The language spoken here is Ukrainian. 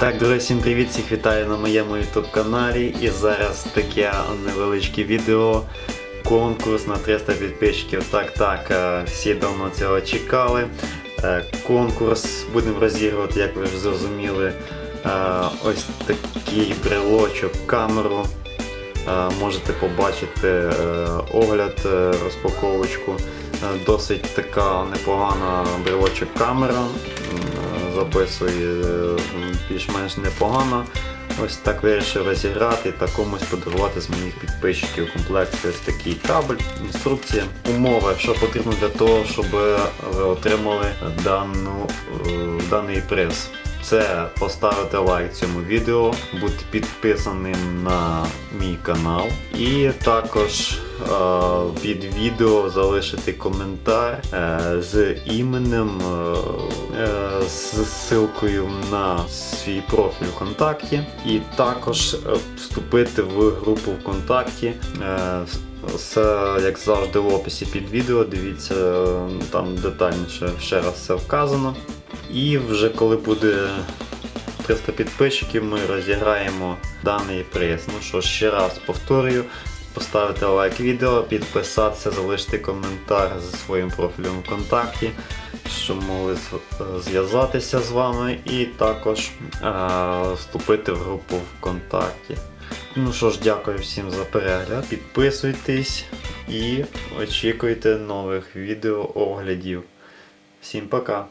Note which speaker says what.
Speaker 1: Так, друзі, всім привіт, всіх вітаю на моєму YouTube каналі. І зараз таке невеличке відео. Конкурс на 300 підписчиків. Так, так, е, всі давно цього чекали. Е, Конкурс будемо розігрувати, як ви вже зрозуміли. е, Ось такий брелочок, камеру. Можете побачити огляд, розпаковочку. Досить така непогана брелочок камера. Записує більш-менш непогано. Ось так вирішив розіграти та комусь подарувати з моїх підписчиків в комплекті ось такий кабель, інструкція, умови, що потрібно для того, щоб ви отримали дану, е, даний приз. Це поставити лайк цьому відео, бути підписаним на мій канал і також е, під відео залишити коментар е, з іменем, з ссылкою на свій профіль ВКонтакті, і також е, вступити в групу ВКонтакті. Е, все, як завжди, в описі під відео. Дивіться, е, там детальніше ще раз все вказано. І вже коли буде 300 підписчиків, ми розіграємо даний приз. Ну що, ще раз повторюю, поставити лайк відео, підписатися, залишити коментар зі своїм профілем ВКонтакті, щоб могли зв'язатися з вами, і також е, вступити в групу ВКонтакті. Ну що ж, дякую всім за перегляд. Підписуйтесь і очікуйте нових відео оглядів. Всім пока!